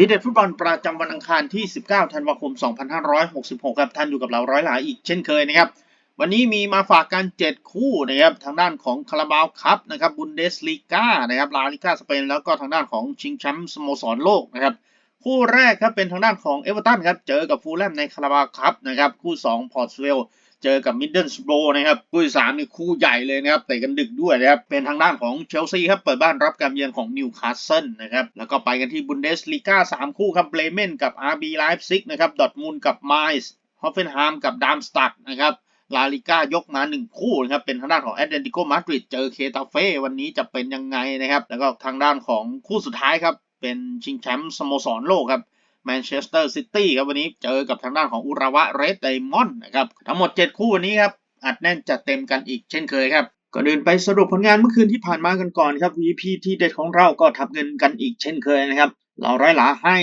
ทีเด็ดฟุตบอลประจำวันอังคารที่ 19 ธันวาคม 2566 ครับท่านอยู่กับเราร้อยหลายอีกเช่นเคยนะครับ วันนี้มีมาฝากกัน 7 คู่นะครับ ทางด้านของคาราบาวคัพนะครับบุนเดสลีกานะครับลาลิกาสเปน แล้วก็ทางด้านของชิงแชมป์สโมสรโลกนะครับ คู่แรกครับเป็นทางด้านของเอเวอร์ตันครับ เจอกับฟูลแลมในคาราบาวคัพนะครับ คู่ 2 พอร์ตสเวล เจอกับมิดเดิลสโบนะครับคู่ที่สามนี่คู่ใหญ่เลยนะครับเตะกันดึกด้วยนะครับเป็นทางด้านของเชลซีครับเปิดบ้านรับการเยือนของนิวคาสเซิลนะครับแล้วก็ไปกันที่บุนเดสลีกาสามคู่ครับเบรเมนกับอาร์บีไลฟ์ซิกนะครับดอทมุนกับไมส์ฮอฟเฟนฮามกับดามสตัดนะครับลาลิก้ายกมาหนึ่งคู่นะครับ เป็นทางด้านของแอตเลติโกมาดริดเจอเคตาเฟ่วันนี้จะเป็นยังไงนะครับ แล้วก็ทางด้านของคู่สุดท้ายครับ เป็นชิงแชมป์สโมสรโลกครับ แมนเชสเตอร์ซิตี้ครับวันนี้เจอกับทางด้านของอุระวะเรดไดมอนด์นะครับทั้งหมด 7 คู่วันนี้ครับอัดแน่นจัดเต็มกันอีกเช่นเคยครับก่อนอื่นไปสรุปผลงานเมื่อคืนที่ผ่านมากันก่อนครับ VP ที่เด็ดของเราก็ทับเงินกันอีกเช่นเคยนะครับเราไร้หลาให้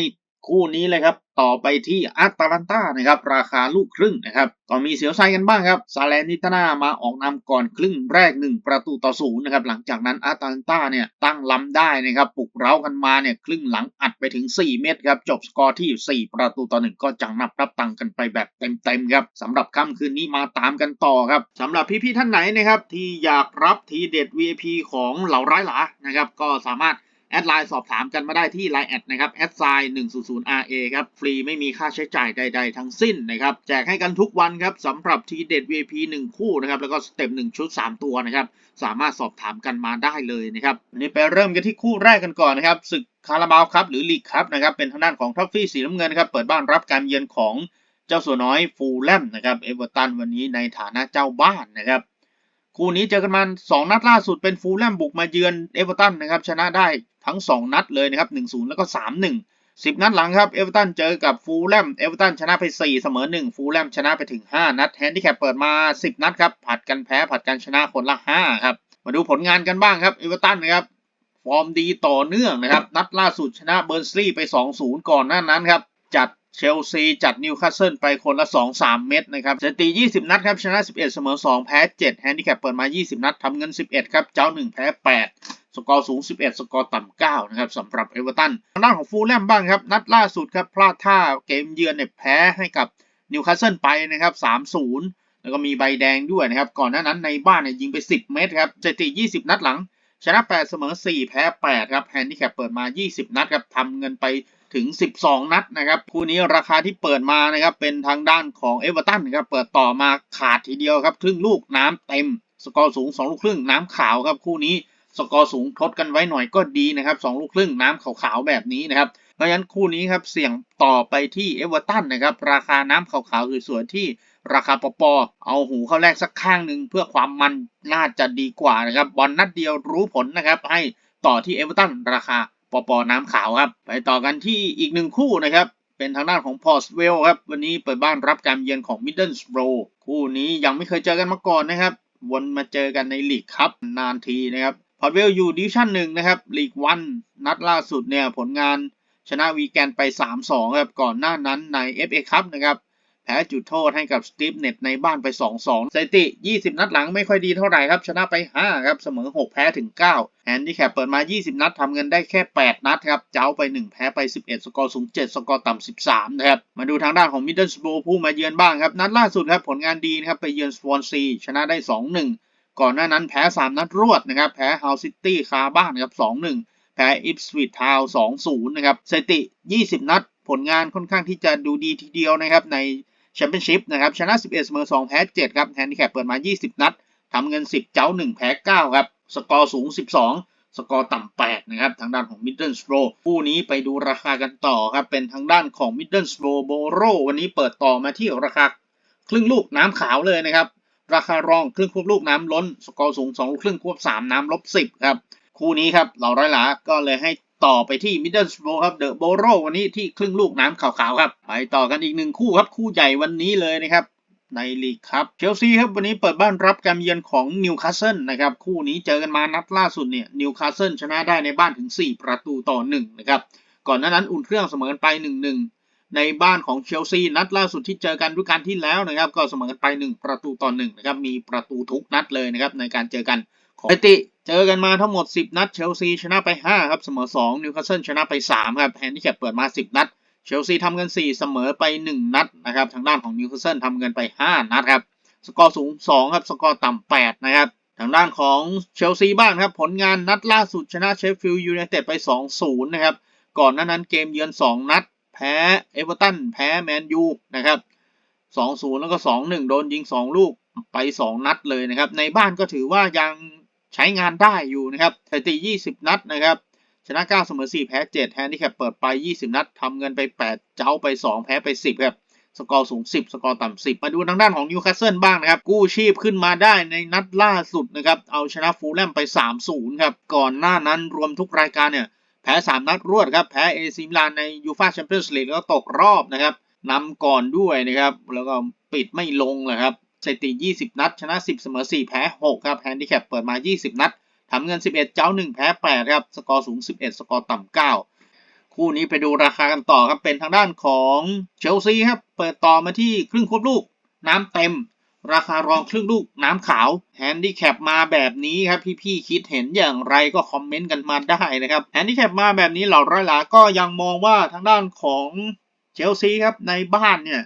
คู่นี้เลยครับต่อไปที่อาตาลันตานะครับราคาลูกครึ่งนะครับก็มีเสียวไซกันบ้างครับซาเลนิตนามาออกนำก่อนครึ่งแรก 1 ประตูต่อศูนย์นะครับหลังจากนั้นอาตาลันตาเนี่ยตั้งลำได้นะครับปลุกเร้ากันมาเนี่ยครึ่งหลังอัดไปถึง 4 เม็ดครับจบสกอร์ที่ 4 ประตูต่อหนึ่งก็จังนับรับตังกันไปแบบเต็มๆครับสำหรับค่ำคืนนี้มาตามกันต่อครับสำหรับพี่ๆท่านไหนนะครับที่อยากรับทีเด็ด VIP ของเหล่าร้ายหลานะครับก็สามารถ อดไลน์สอบถามกันมาได้ที่ Line แอดนะครับแอดไซน์100 RA ครับฟรีไม่มีค่าใช้จ่ายใด ๆ ทั้งสิ้นนะครับแจกให้กันทุกวันครับสำหรับทีเด็ด VIP 1 คู่นะครับแล้วก็สเต็ป1ชุด 3 ตัวนะครับสามารถสอบถามกันมาได้เลยนะครับวันนี้ไปเริ่มกันที่คู่แรกกันก่อนนะครับศึกคาราบาวครับหรือลีกครับนะครับเป็นทางด้านของทัฟฟี่สีน้ำเงินครับเปิดบ้านรับการเยือนของเจ้าสัวน้อยฟูลแลมนะครับเอเวอร์ตันวันนี้ในฐานะเจ้าบ้านนะครับ คู่นี้เจอกันมา2นัดล่าสุดเป็นฟูลแลมบุกมาเยือนเอเวอร์ตันนะครับชนะได้ทั้ง 2 นัดเลยนะครับ1-0 แล้วก็ 3-1 10 นัดหลังครับเอเวอร์ตันเจอกับฟูลแลมเอเวอร์ตันชนะไป 4 เสมอ 1 ฟูลแลมชนะไปถึง 5 นัดแฮนดิแคปเปิดมา 10 นัดครับผัดกันแพ้ผัดกันชนะคนละ 5 ครับ มาดูผลงานกันบ้างครับเอเวอร์ตันนะครับฟอร์มดีต่อเนื่องนะครับ นัดล่าสุดชนะเบอร์นซี่ไป 2-0 ก่อนหน้านั้นครับ จัด เชลซีจัดนิวคาสเซิลไปคนละ 2-3 เม็ดนะครับสถิติ 20 นัดครับชนะ 11 เสมอ 2 แพ้ 7 แฮนดิแคปเปิดมา 20 นัดทำเงิน 11 ครับ เจ้า 1 แพ้ 8 สกอร์สูง 11 สกอร์ต่ำ 9 นะครับสำหรับเอเวอร์ตันทางด้านของฟูลแลมบ้างครับ นัดล่าสุดครับพลาดท่าเกมเยือนเนี่ยแพ้ให้กับนิวคาสเซิลไปนะครับ 3-0 แล้วก็มีใบแดงด้วยนะครับ ก่อนหน้านั้นในบ้านเนี่ยยิงไป 10 เม็ดครับสถิติ 20 นัดหลัง ชนะ 8 เสมอ 4 แพ้ 8 ครับแฮนดิแคปเปิดมา 20 นัดครับทำเงินไป ถึง 12 นัดนะครับคู่นี้ราคาที่เปิดมานะครับเป็นทางด้านของเอเวอร์ตันนะครับเปิดต่อมาขาดทีเดียวครับครึ่งลูกน้ำเต็ม สกอร์สูง 2 ลูกครึ่งน้ำขาวครับคู่นี้สกอร์สูงทดกันไว้หน่อยก็ดีนะครับ2ลูกครึ่งน้ำขาวๆแบบนี้นะครับเพราะฉะนั้นคู่นี้ครับเสี่ยงต่อไปที่เอเวอร์ตันนะครับราคาน้ำขาวๆสวยๆที่ราคาปปอเอาหูเข้าแรกสักข้างหนึ่งเพื่อความมันน่าจะดีกว่านะครับบอลนัดเดียวรู้ผลนะครับให้ต่อที่เอเวอร์ตันราคา ปอปน้ำขาวครับ ไปต่อกันที่อีกหนึ่งคู่นะครับ เป็นทางด้านของพอสเวลครับ วันนี้เปิดบ้านรับการเยือนของมิดเดิลสโบรคู่นี้ยังไม่เคยเจอกันมาก่อนนะครับ วนมาเจอกันในลีกครับนานทีนะครับพอร์ตเวลอยู่ดิวิชั่นหนึ่งนะครับลีกวันนัดล่าสุดเนี่ยผลงานชนะวีแกนไป 3-2 ครับ ก่อนหน้านั้นใน FA ครับนะครับ แพ้จุดโทษให้กับสตีฟเน็ตในบ้านไป 2-2สถิติ 20 นัดหลังไม่ค่อยดีเท่าไหร่ครับ ชนะไป 5 ครับ เสมอ 6 แพ้ถึง 9 แฮนดี้แคปเปิดมา 20 นัดทำเงินได้แค่ 8 นัดครับ เจ้าไป 1 แพ้ไป 11 สกอร์สูง 7 สกอร์ต่ำ 13 นะครับ มาดูทางด้านของมิดเดิลสโบผู้มาเยือนบ้างครับ นัดล่าสุดครับ ผลงานดีนะครับ ไปเยือนสวอนซี ชนะได้ 2-1 ก่อนหน้านั้นแพ้ 3 นัดรวดนะครับ แพ้ฮาวซิตี้คาบ้านครับ 2-1แพ้อิปสวิตทาว2-0 นะครับสถิติ 20 นัด ผลงานค่อนข้างที่จะดูดีทีเดียวนะครับ ใน แชมเปี้ยนชิพนะครับชนะ 11เสมอ2แพ้7ครับแฮนดิแคปเปิดมา 20 นัดทำเงิน 10 เจ้า 1 แพ้ 9 ครับสกอร์สูง 12 สกอร์ต่ำ8นะครับทางด้านของมิดเดิลสโ o คู่นี้ไปดูราคากันต่อครับเป็นทางด้านของมิดเดิลสโ o โบโรวันนี้เปิดต่อมาที่ราคาครึ่งลูกน้ำขาวเลยนะครับราคารองครึ่งควบลูกน้ำล้น สกอร์สูง 2 ลูกครึ่งควบ 3 น้ำลบ10ครับคู่นี้ครับเหล่าร้อยหลาก็เลยให้ ต่อไปที่มิดเดิลสโ o ครับเดอะโบโรวันนี้ที่ครึ่งลูกน้ำขาวๆครับ ไปต่อกันอีกหนึ่งคู่ครับ คู่ใหญ่วันนี้เลยนะครับ ในลีกครับเชลซีครับวันนี้เปิดบ้านรับการเยือนของนิวคาสเซิลนะครับ คู่นี้เจอกันมานัดล่าสุดเนี่ยนิวคาสเซิลชนะได้ในบ้านถึง 4 ประตูต่อ1นะครับก่อนหน้านั้นอุ่นเครื่องเสมอกันไป 1-1 ในบ้านของเชลซีนัดล่าสุดที่เจอกันฤดูกาลที่แล้วนะครับ ก็เสมอกันไป 1 ประตูต่อ1นะครับมีประตูทุกนัดเลยนะครับในการเจอกันของสถิติ เจอกันมาทั้งหมด 10 นัด เชลซีชนะไป 5 ครับ เสมอ 2 นิวคาสเซิลชนะไป 3 ครับแฮนดิแคปเปิดมา 10 นัด เชลซีทำเงิน4 เสมอไป 1 นัดนะครับ ทางด้านของนิวคาสเซิลทำเงินไป 5 นัดครับ สกอร์สูง 2 ครับ สกอร์ต่ำ 8 นะครับ ทางด้านของเชลซีบ้างครับ ผลงานนัดล่าสุดชนะเชฟฟิลด์ยูไนเต็ดไป 2-0 นะครับ ก่อนหน้านั้นเกมเยือน 2 นัด แพ้เอเวอร์ตัน แพ้แมนยู นะครับ 2-0 แล้วก็ 2-1 โดนยิง 2 ลูกไป 2 นัดเลยนะครับ ในบ้านก็ถือว่ายัง ใช้งานได้อยู่นะครับสถิติ 20 นัดนะครับชนะ 9 เสมอ 4 แพ้ 7 แฮนดิแคปเปิดไป 20 นัดทำเงินไป 8 เจ้าไป 2 แพ้ไป 10 ครับ สกอร์สูง 10 สกอร์ต่ำ 10 มาดูทางด้านของนิวคาสเซิลบ้างนะครับ กู้ชีพขึ้นมาได้ในนัดล่าสุดนะครับ เอาชนะฟูลแลมไป 3-0 ครับ ก่อนหน้านั้นรวมทุกรายการเนี่ย แพ้ 3 นัดรวดครับ แพ้เอซิมลานในยูฟาแชมเปี้ยนส์ลีกแล้วตกรอบนะครับนำก่อนด้วยนะครับ แล้วก็ปิดไม่ลงเลยครับ สถิติ 20 นัด ชนะ 10 เสมอ 4 แพ้ 6 ครับ แฮนดิแคปเปิดมา 20 นัดทำเงิน 11 เจ้า 1 แพ้ 8 ครับ สกอร์สูง 11 สกอร์ต่ำ 9 คู่นี้ไปดูราคากันต่อครับ เป็นทางด้านของเชลซีครับ เปิดต่อมาที่ครึ่งควบลูก น้ำเต็ม ราคารองครึ่งลูกน้ำขาว แฮนดิแคปมาแบบนี้ครับ พี่ๆ คิดเห็นอย่างไรก็คอมเมนต์กันมาได้นะครับ แฮนดิแคปมาแบบนี้เหล่าร้อยหลาก็ยังมองว่าทางด้านของเชลซีครับในบ้านเนี่ย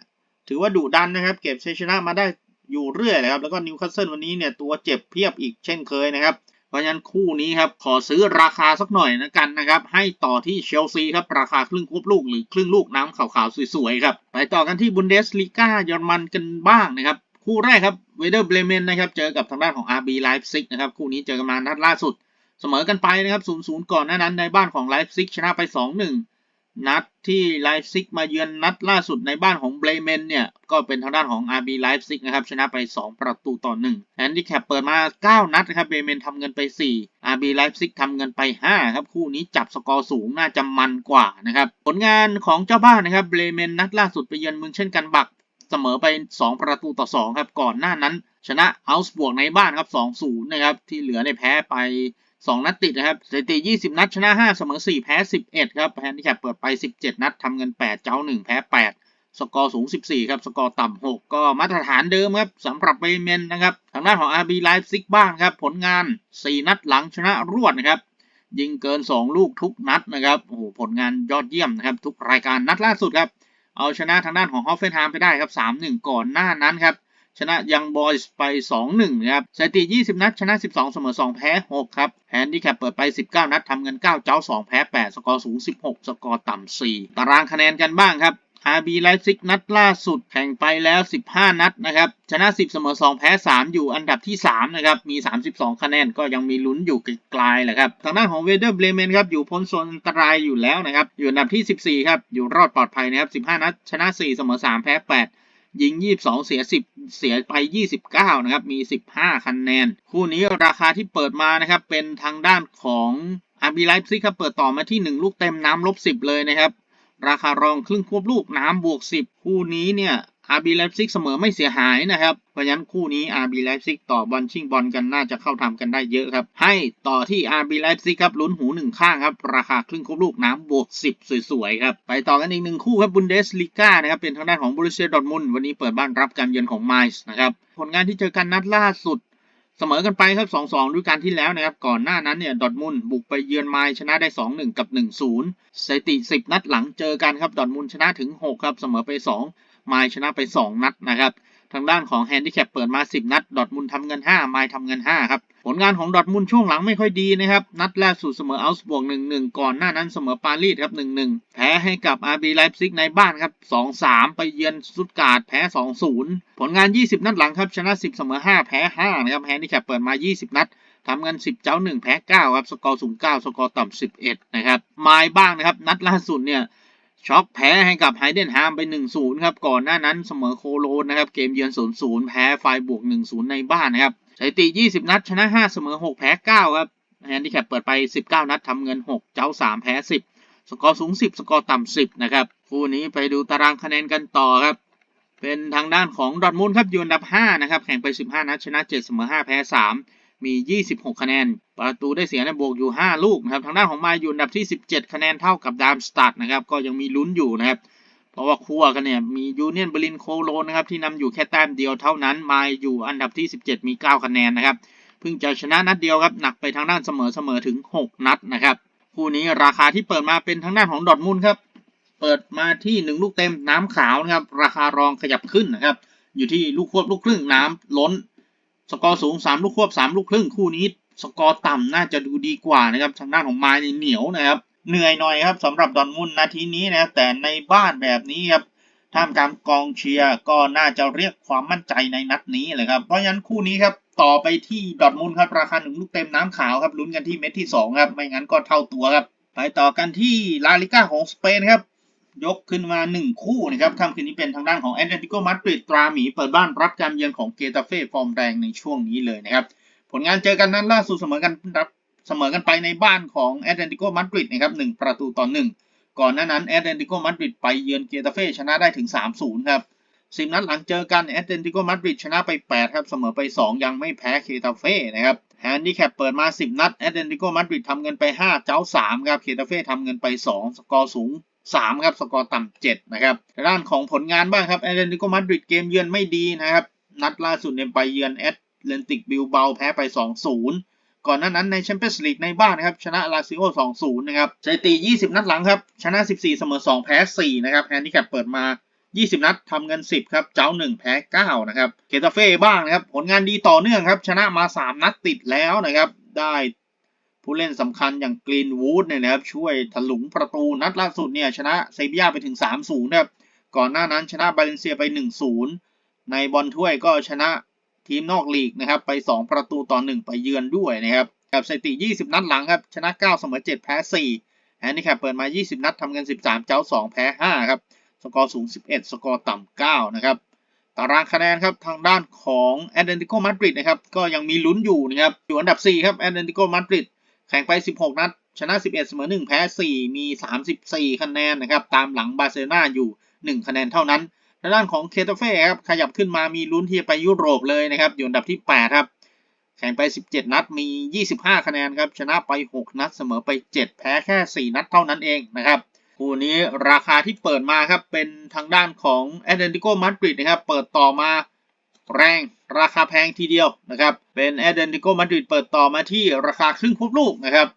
ถือว่าดุดันนะครับ เก็บชัยชนะมาได้ อยู่เรื่อยเลยครับ แล้วก็นิวคาสเซิลวันนี้เนี่ยตัวเจ็บเพียบอีกเช่นเคยนะครับ เพราะฉะนั้นคู่นี้ครับขอซื้อราคาสักหน่อยนะกันนะครับ ให้ต่อที่เชลซีครับราคาครึ่งควบลูกหรือครึ่งลูกน้ำขาวๆสวยๆครับ ไปต่อกันที่บุนเดสลีกาเยอรมันกันบ้างนะครับคู่แรกครับเวเดอร์เบลเมนนะครับเจอกับทางด้านของ RB ไลฟ์ซิกนะครับคู่นี้เจอกันมานัดล่าสุด เสมอกันไปนะครับ0-0ก่อนหน้านั้นในบ้านของไลฟ์ซิกชนะไป 2-1 นัดที่ไลฟ์ซิกมาเยือนนัดล่าสุดในบ้านของเบลเมนเนี่ย ก็เป็นทางด้านของ RB ไลฟ์ซิกนะครับ ชนะไป 2 ประตูต่อ1แฮนดิแคปเปิดมา 9 นัดนะครับเบลเมนทำเงินไป 4 RB ไลฟ์ซิกทำเงินไป 5 ครับ คู่นี้จับสกอร์สูงน่าจะมันกว่านะครับ ผลงานของเจ้าบ้านนะครับเบลเมนนัดล่าสุดไปเยือนเมืองเช่นกันบักเสมอไป 2 ประตูต่อ 2 ครับ ก่อนหน้านั้น ชนะเอาส์บวกในบ้านครับ 2-0 นะครับ ที่เหลือในแพ้ไป 2 นัดติดนะครับสถิติ 20 นัดชนะ 5 เสมอ 4 แพ้ 11 ครับแฮนดิแคปเปิดไป 17 นัดทำเงิน 8 เจ้า 1 แพ้ 8 สกอร์สูง 14 ครับ สกอร์ต่ำ 6 ก็มาตรฐานเดิมครับสำหรับเบเมนนะครับ ทางด้านของ RB Leipzig บ้างครับ ผลงาน 4 นัดหลังชนะรวดนะครับ ยิงเกิน 2 ลูกทุกนัดนะครับ โอ้โห ผลงานยอดเยี่ยมนะครับ ทุกรายการนัดล่าสุดครับ เอาชนะทางด้านของฮอฟเฟนไฮม์ไปได้ครับ 3-1 ก่อนหน้านั้นครับ ชนะยังบอยส์ไป 2-1นะครับสถิติ 20 นัด ชนะ 12 เสมอ 2 แพ้ 6 ครับ แฮนดิแคปเปิดไป 19 นัดทำเงิน 9 เจ้า 2 แพ้ 8 สกอร์สูง 16 สกอร์ต่ำ 4 ตารางคะแนนกันบ้างครับ RB Leipzig นัดล่าสุดแข่งไปแล้ว 15 นัดนะครับ ชนะ 10 เสมอ 2 แพ้ 3 อยู่อันดับที่ 3 นะครับ มี 32 คะแนนก็ยังมีลุ้นอยู่ไกลๆแหละครับ ทางด้านของเวเดอร์เบลเมนครับ อยู่พ้นโซนอันตรายอยู่แล้วนะครับ อยู่อันดับที่ 14 ครับ อยู่รอดปลอดภัยนะครับ 15 นัด ชนะ 4 เสมอ 3 แพ้ 8 ยิง 22 เสีย 10 เสียไป 29 นะครับ มี 15 คะแนน คู่นี้ราคาที่เปิดมานะครับ เป็นทางด้านของอาร์บีไลฟ์ซิกครับ เปิดต่อมาที่ 1 ลูกเต็มน้ำลบ 10 เลยนะครับ ราคารองครึ่งควบลูกน้ำบวก 10 คู่นี้เนี่ย RB Leipzig เสมอไม่เสียหายนะครับ เพราะฉะนั้นคู่นี้ RB Leipzig ต่อบอลชิงบอลกันน่าจะเข้าทำกันได้เยอะครับ ให้ต่อที่ RB Leipzig ครับลุ้นหูหนึ่งข้างครับ ราคาครึ่งควบลูกน้ำบวก 10 สวยๆครับ ไปต่อกันอีกหนึ่งคู่ครับบุนเดสลีกานะครับเป็นทางด้านของบรูเซียดอทมุนวันนี้เปิดบ้านรับการเยือนของไมซ์นะครับผลงานที่เจอกันนัดล่าสุดเสมอกันไปครับ 2-2ฤดูกาลที่แล้วนะครับ ก่อนหน้านั้นเนี่ย ดอทมุนบุกไปเยือนไมล์ชนะได้ 2-1 กับ 1-0 สถิติ 10 นัดหลังเจอกันครับ ดอทมุนด์ชนะถึง 6 ครับ เสมอไป 2 ไมล์ชนะไป 2 นัดนะครับ ทางด้านของแฮนดิแคปเปิดมา 10 นัด ดอทมุนทำเงิน 5 ไมล์ทำเงิน 5 ครับ ผลงานของดอทมุนช่วงหลังไม่ค่อยดีนะครับ นัดแรกสุดเสมออัลส์บวก 1-1 ก่อนหน้านั้นเสมอปารีสครับ 1-1 แพ้ให้กับ RB Leipzig ในบ้านครับ 2-3 ไปเยือนสตุตการ์ดแพ้ 2-0 ผลงาน 20 นัดหลังครับชนะ 10 เสมอ 5 แพ้ 5 นะครับแฮนดิแคปเปิดมา 20 นัดทำเงิน 10 เจ้า 1 แพ้ 9 ครับ สกอร์สูง 9 สกอร์ต่ำ11 นะครับ ไมล์บ้างนะครับ นัดล่าสุดเนี่ย ช็อกแพ้ให้กับไฮเดนฮามไป 1-0 ครับ ก่อนหน้านั้นเสมอโคโลนนะครับ เกมเยือน 0-0 แพ้ไฟบวก 1-0 ในบ้านนะครับสถิติ 20 นัด ชนะ 5 เสมอ 6 แพ้ 9 ครับแฮนดิแคปเปิดไป 19 นัดทำเงิน 6 เจ้า 3 แพ้ 10 สกอร์สูง 10 สกอร์ต่ำ 10 นะครับ คู่นี้ไปดูตารางคะแนนกันต่อครับ เป็นทางด้านของดอทมุนครับอยู่อันดับ 5 นะครับ แข่งไป 15 นัด ชนะ 7 เสมอ 5 แพ้ 3 มี 26 คะแนน ประตูได้เสียในบวกอยู่ 5 ลูกนะครับ ทางด้านของมาอยู่อันดับที่ 17 คะแนนเท่ากับดามสตัดนะครับ ก็ยังมีลุ้นอยู่นะครับ เพราะว่าคั่วกันเนี่ย มียูเนียนเบอร์ลินโคโลนนะครับ ที่นำอยู่แค่แต้มเดียวเท่านั้น มาอยู่อันดับที่ 17 มี 9 คะแนนนะครับ เพิ่งจะชนะนัดเดียวครับ หนักไปทางด้านเสมอเสมอถึง 6 นัดนะครับ คู่นี้ราคาที่เปิดมาเป็นทางด้านของดอทมุนครับ เปิดมาที่ 1 ลูกเต็มน้ำขาวนะครับ ราคารองขยับขึ้นนะครับ อยู่ที่ลูกควบลูกครึ่งน้ำล้น สกอร์สูง 3 ลูกควบ 3 ลูกครึ่งคู่นี้ สกอร์ต่ำน่าจะดูดีกว่านะครับทางด้านของไม้เหนียวนะครับ เหนื่อยหน่อยครับสำหรับดอร์ทมุนนาทีนี้นะครับแต่ในบ้านแบบนี้ครับท่ามกลางกองเชียร์ก็น่าจะเรียกความมั่นใจในนัดนี้เลยครับ เพราะฉะนั้นคู่นี้ครับต่อไปที่ดอทมุนครับราคาหนึ่งลูกเต็มน้ำขาวครับลุ้นกันที่เม็ดที่สองครับไม่งั้นก็เท่าตัวครับไปต่อกันที่ลาลิก้าของสเปนครับ ยกขึ้นมา 1 คู่นะครับค่ำคืนนี้เป็นทางด้านของแอตเลติโกมาดริดตราหมีเปิดบ้านรับการเยือนของเกตาเฟ่ฟอร์มแรงในช่วงนี้เลยนะครับ ผลงานเจอกันนั้นล่าสุดเสมอกันรับเสมอกันไปในบ้านของแอตเลติโกมาดริดนะครับหนึ่งประตูต่อหนึ่งก่อนหน้านั้นแอตเลติโกมาดริดไปเยือนเกตาเฟ่ชนะได้ถึง 3-0 ครับสิบนัดหลังเจอกันแอตเลติโกมาดริดชนะไป 8 ครับ เสมอไป 2 ยังไม่แพ้เกตาเฟ่นะครับแฮนดิแคปเปิดมา 10 นัดแอตเลติโกมาดริดทำเงินไป 5 เจ้า 3 ครับเกตาเฟ่ทำเงินไป 2 สกอร์สูง 3 ครับ สกอร์ต่ำ7นะครับด้านของผลงานบ้างครับแอตเลติโกมาดริดเกมเยือนไม่ดีนะครับ นัดล่าสุดเนี่ยไปเยือนแอตเลนติกบิลเบาแพ้ไป 2-0 ก่อนหน้านั้นในแชมเปี้ยนส์ลีกในบ้านนะครับ ชนะลาซิโอ 2-0 นะครับสถิติ 20 นัดหลังครับ ชนะ 14 เสมอ 2 แพ้ 4 นะครับแฮนดิแคปเปิดมา 20 นัดทำเงิน 10 ครับ เจ้า 1 แพ้ 9 นะครับ เกตาเฟ่บ้างนะครับ ผลงานดีต่อเนื่องครับ ชนะมา 3 นัดติดแล้วนะครับ ได้ ผู้เล่นสำคัญอย่างกรีนวูดเนี่ยนะครับช่วยถลุงประตูนัดล่าสุดเนี่ยชนะเซบียาไปถึง 3-0นะครับก่อนหน้านั้นชนะบาเลนเซียไป 1-0 ในบอลถ้วยก็ชนะทีมนอกลีกนะครับไป 2 ประตูต่อ 1 ไปเยือนด้วยนะครับกับสถิติ 20 นัดหลังครับชนะ 9 เสมอ 7 แพ้4แฮนดิแคปเปิดมา 20 นัดทำเงิน13 เจ้า 2 แพ้ 5 ครับสกอร์สูง 11 สกอร์ต่ำ 9 นะครับตารางคะแนนครับทางด้านของแอตเลติโกมาดริดนะครับก็ยังมีลุ้นอยู่นะครับอยู่อันดับ 4 ครับแอตเลติโกมาดริด แข่งไป 16 นัด ชนะ 11 เสมอ 1 แพ้ 4 มี 34 คะแนนนะครับ ตามหลังบาร์เซโลนาอยู่ 1 คะแนนเท่านั้นทางด้านของเคตาเฟ่ครับ ขยับขึ้นมามีลุ้นที่จะไปยุโรปเลยนะครับ อยู่อันดับที่ 8 ครับ แข่งไป 17 นัด มี 25 คะแนนครับ ชนะไป 6 นัด เสมอไป 7 แพ้แค่ 4 นัดเท่านั้นเองนะครับคู่นี้ราคาที่เปิดมาครับ เป็นทางด้านของแอตเลติโกมาดริดนะครับ เปิดต่อมา แรงราคาแพงทีเดียวนะครับ เป็นแอตเลติโกมาดริดเปิดต่อมาที่ราคาครึ่งควบลูกนะครับ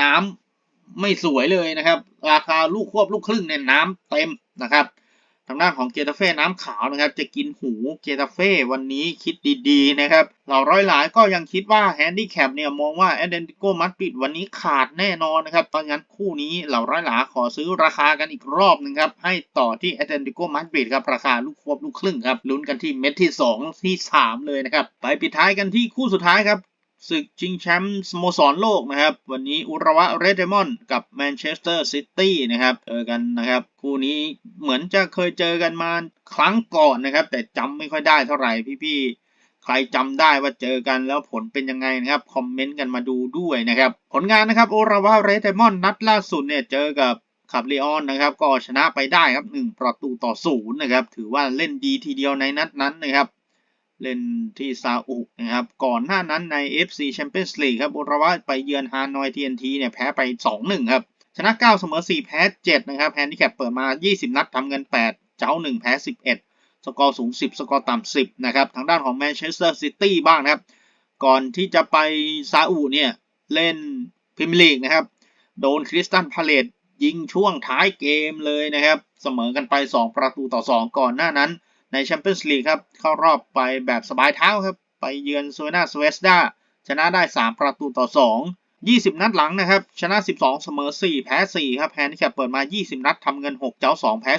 น้ำไม่สวยเลยนะครับ ราคาลูกควบลูกครึ่งเนี่ยน้ำเต็มนะครับ ทางด้านของเกตาเฟ่น้ำขาวนะครับ จะกินหูเกตาเฟ่วันนี้คิดดีๆนะครับเหล่าร้อยหลายก็ยังคิดว่าแฮนดี้แคปเนี่ยมองว่าแอตเลติโกมาดริดวันนี้ขาดแน่นอนนะครับตอนงั้นคู่นี้เหล่าร้อยหลาขอซื้อราคากันอีกรอบหนึ่งครับให้ต่อที่แอตเลติโกมาดริดครับราคาลูกควบลูกครึ่งครับลุ้นกันที่เม็ดที่ 2 ที่ 3 เลยนะครับไปปิดท้ายกันที่คู่สุดท้ายครับ ศึกชิงแชมป์สโมสรโลกนะครับ วันนี้อุระวะเรดเดมอนกับแมนเชสเตอร์ซิตี้นะครับเจอกันนะครับ คู่นี้เหมือนจะเคยเจอกันมาครั้งก่อนนะครับ แต่จำไม่ค่อยได้เท่าไหร่พี่ๆ ใครจำได้ว่าเจอกันแล้วผลเป็นยังไงนะครับ คอมเมนต์กันมาดูด้วยนะครับ ผลงานนะครับโอราวาเรดเดมอนนัดล่าสุดเนี่ยเจอกับขับเลออนนะครับก็ชนะไปได้ครับ 1 ประตูต่อศูนย์นะครับ ถือว่าเล่นดีทีเดียวในนัดนั้นนะครับ เล่นที่ซาอุนะครับ ก่อนหน้านั้นใน FC Champions League ครับโอรวาไปเยือนฮานอย TNT เนี่ยแพ้ไป 2-1 ครับ ชนะ 9 เสมอ 4 แพ้ 7 นะครับแฮนดิแคปเปิดมา 20 นัดทำเงิน 8 เจ้า 1 แพ้ 11 สกอร์สูง 10 สกอร์ต่ำ 10 นะครับ ทางด้านของแมนเชสเตอร์ซิตี้บ้างนะครับ ก่อนที่จะไปซาอุเนี่ย เล่นพรีเมียร์ลีกนะครับ โดนคริสตันพาเลตยิงช่วงท้ายเกมเลยนะครับ เสมอกันไป 2 ประตูต่อ 2 ก่อนหน้านั้น ในแชมเปี้ยนส์ลีกครับเข้ารอบไปแบบสบายเท้าครับ ไปเยือนโซนาสเวสดาชนะได้ 3 ประตูต่อ 2 20 นัดหลังนะครับ ชนะ 12 เสมอ 4 แพ้ 4 ครับแฮนดิแคปเปิดมา 20 นัดทำเงิน 6 เจ้า 2 แพ้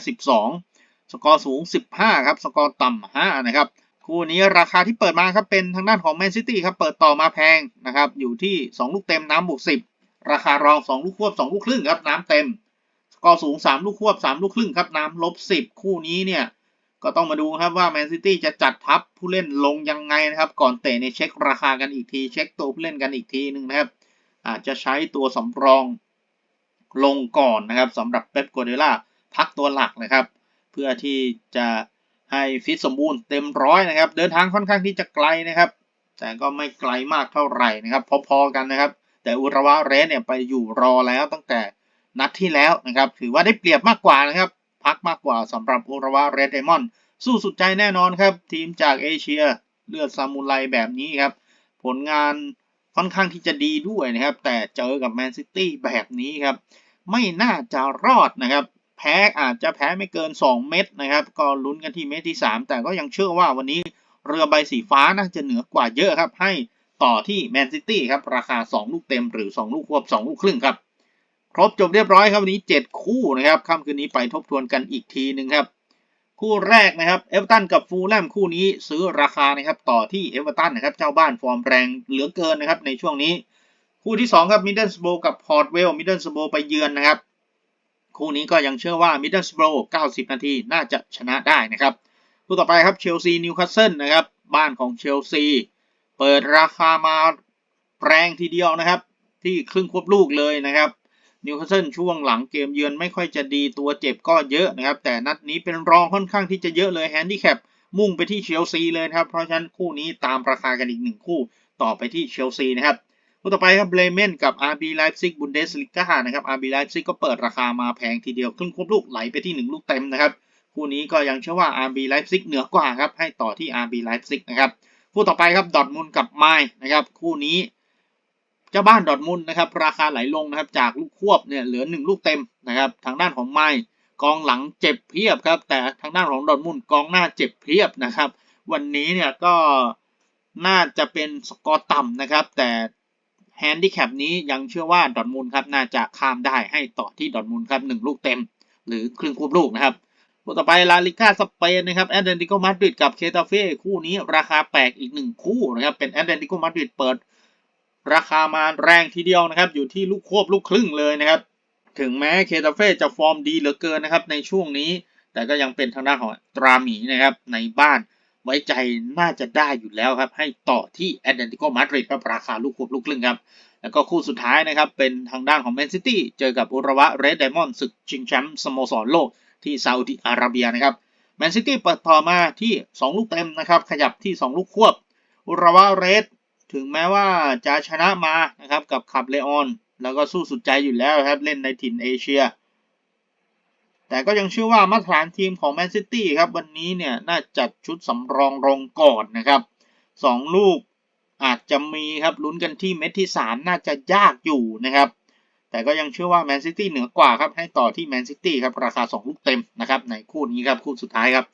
12 สกอร์สูง 15 ครับ สกอร์ต่ำ 5 นะครับ คู่นี้ราคาที่เปิดมาครับ เป็นทางด้านของแมนซิตี้ครับ เปิดต่อมาแพงนะครับ อยู่ที่ 2 ลูกเต็มน้ำบวก 10 ราคารอง 2 ลูกควบ 2 ลูกครึ่งครับ น้ำเต็ม สกอร์สูง 3 ลูกควบ 3 ลูกครึ่งครับ น้ำลบ 10 คู่นี้เนี่ย ก็ต้องมาดูครับว่าแมนซิตี้จะจัดทัพผู้เล่นลงยังไงนะครับ ก่อนเตะในเช็คราคากันอีกที เช็คตัวผู้เล่นกันอีกทีหนึ่งนะครับ อาจจะใช้ตัวสำรองลงก่อนนะครับสำหรับเป๊ปกัวเดล่าพักตัวหลักนะครับ เพื่อที่จะให้ฟิตสมบูรณ์เต็มร้อยนะครับ เดินทางค่อนข้างที่จะไกลนะครับ แต่ก็ไม่ไกลมากเท่าไหร่นะครับ พอๆกันนะครับ แต่อุระวะเรสเนี่ยไปอยู่รอแล้วตั้งแต่นัดที่แล้วนะครับ ถือว่าได้เปรียบมากกว่านะครับ พักมากกว่าสำหรับโอระวะเรดเดมอนสู้สุดใจแน่นอนครับ ทีมจากเอเชียเลือดซามูไรแบบนี้ครับ ผลงานค่อนข้างที่จะดีด้วยนะครับ แต่เจอกับแมนซิตี้แบบนี้ครับ ไม่น่าจะรอดนะครับ แพ้อาจจะแพ้ไม่เกิน 2 เม็ดนะครับ ก็ลุ้นกันที่เม็ดที่ 3 แต่ก็ยังเชื่อว่าวันนี้เรือใบสีฟ้าน่าจะเหนือกว่าเยอะครับ ให้ต่อที่แมนซิตี้ครับ ราคา 2 ลูกเต็มหรือ 2 ลูกควบ 2 ลูกครึ่งครับ ครบจบเรียบร้อยครับวันนี้ 7 คู่นะครับค่ำคืนนี้ไปทบทวนกันอีกทีหนึ่งครับ คู่แรกนะครับเอเวอร์ตันกับฟูลแลมคู่นี้ซื้อราคานะครับต่อที่เอเวอร์ตันนะครับเจ้าบ้านฟอร์มแรงเหลือเกินนะครับในช่วงนี้ คู่ที่2ครับมิดเดิลสโบกับพอร์ตเวลมิดเดิลสโบไปเยือนนะครับ คู่นี้ก็ยังเชื่อว่ามิดเดิลสโบ90 นาทีน่าจะชนะได้นะครับคู่ต่อไปครับเชลซีนิวคาสเซิลนะครับบ้านของเชลซีเปิดราคามาแรงทีเดียวนะครับ ที่ครึ่งควบลูกเลยนะครับ นิวคาสเซิลช่วงหลังเกมเยือนไม่ค่อยจะดีตัวเจ็บก็เยอะนะครับ แต่นัดนี้เป็นรองค่อนข้างที่จะเยอะเลยแฮนดี้แคปมุ่งไปที่เชลซีเลยครับ เพราะฉะนั้นคู่นี้ตามราคากันอีกหนึ่งคู่ต่อไปที่เชลซีนะครับคู่ต่อไปครับเบรเมนกับ RB Leipzig Bundesliga นะครับ RB Leipzig ก็เปิดราคามาแพงทีเดียวครึ่งควบลูกไหลไปที่ 1 ลูกเต็มนะครับคู่นี้ก็ยังเชื่อว่า RB Leipzig เหนือกว่าครับให้ต่อที่ RB Leipzig นะครับคู่ต่อไปครับดอทมุนกับไมล์นะครับคู่นี้ เจ้าบ้านดอทมุนนะครับราคาไหลลงนะครับจากลูกควบเนี่ยเหลือ 1 ลูกเต็มนะครับทางด้านของไมล์กองหลังเจ็บเพียบครับ แต่ทางด้านของดอทมุนกองหน้าเจ็บเพียบนะครับ วันนี้เนี่ยก็น่าจะเป็นสกอร์ต่ำนะครับ แต่แฮนดิแคปนี้ยังเชื่อว่าดอทมุนด์ครับน่าจะข้ามได้ให้ต่อที่ดอทมุนด์ครับ1ลูกเต็ม หรือครึ่งควบลูกนะครับคู่ต่อไปลาลิก้าสเปนนะครับแอตเลติโกมาดริดกับเคตาเฟ่คู่นี้ราคาแปลกอีกหนึ่งคู่นะครับเป็นแอตเลติโกมาดริดเปิด ราคามาแรงทีเดียวนะครับ อยู่ที่ลูกควบลูกครึ่งเลยนะครับ ถึงแม้เคตาเฟ่จะฟอร์มดีเหลือเกินนะครับ ในช่วงนี้ แต่ก็ยังเป็นทางด้านของตราหมีนะครับ ในบ้านไว้ใจน่าจะได้อยู่แล้วครับ ให้ต่อที่แอตเลติโกมาดริดครับราคาลูกควบลูกครึ่งครับ แล้วก็คู่สุดท้ายนะครับ เป็นทางด้านของแมนซิตี้เจอกับอุระวะเรดไดมอนด์ศึกชิงแชมป์สโมสรโลกที่ซาอุดิอาระเบียนะครับแมนซิตี้เปิดต่อมาที่ 2 ลูกเต็มนะครับ ขยับที่ 2 ลูกควบ อุระวะเรด ถึงแม้ว่าจะชนะมานะครับกับขับเลออน แล้วก็สู้สุดใจอยู่แล้วครับเล่นในถิ่นเอเชีย แต่ก็ยังเชื่อว่ามาตรฐานทีมของแมนซิตี้ครับวันนี้เนี่ยน่าจัดชุดสำรองลงก่อนนะครับ2ลูกอาจจะมีครับลุ้นกันที่เม็ดที่ 3 น่าจะยากอยู่นะครับ แต่ก็ยังเชื่อว่าแมนซิตี้เหนือกว่าครับให้ต่อที่แมนซิตี้ครับราคา 2 ลูกเต็มนะครับในคู่นี้ครับคู่สุดท้ายครับ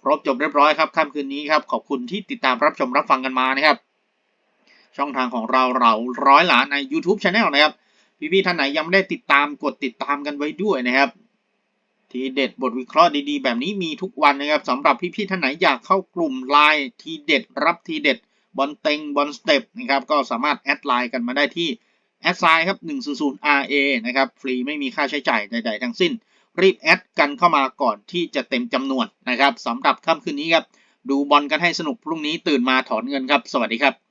ครบจบเรียบร้อยครับค่ำคืนนี้ครับขอบคุณที่ติดตามรับชมรับฟังกันมานะครับ ช่องทางของเราเราร้อยหลานใน YouTube Channel นะครับ พี่ๆท่านไหนยังไม่ได้ติดตามกดติดตามกันไว้ด้วยนะครับ ทีเด็ดบทวิเคราะห์ดีๆ แบบนี้มีทุกวันนะครับสำหรับพี่ๆท่านไหนอยากเข้ากลุ่มไลน์ทีเด็ดรับทีเด็ดบอลเต็งบอลสเต็ปนะครับก็สามารถแอดไลน์กันมาได้ที่แอดไซน์ครับ 100 RA นะครับ ฟรีไม่มีค่าใช้จ่ายใด ๆ ทั้งสิ้น รีบแอดกันเข้ามาก่อนที่จะเต็มจำนวนนะครับสำหรับค่ำคืนนี้ครับ ดูบอลกันให้สนุกพรุ่งนี้ตื่นมาถอนเงินครับ สวัสดีครับ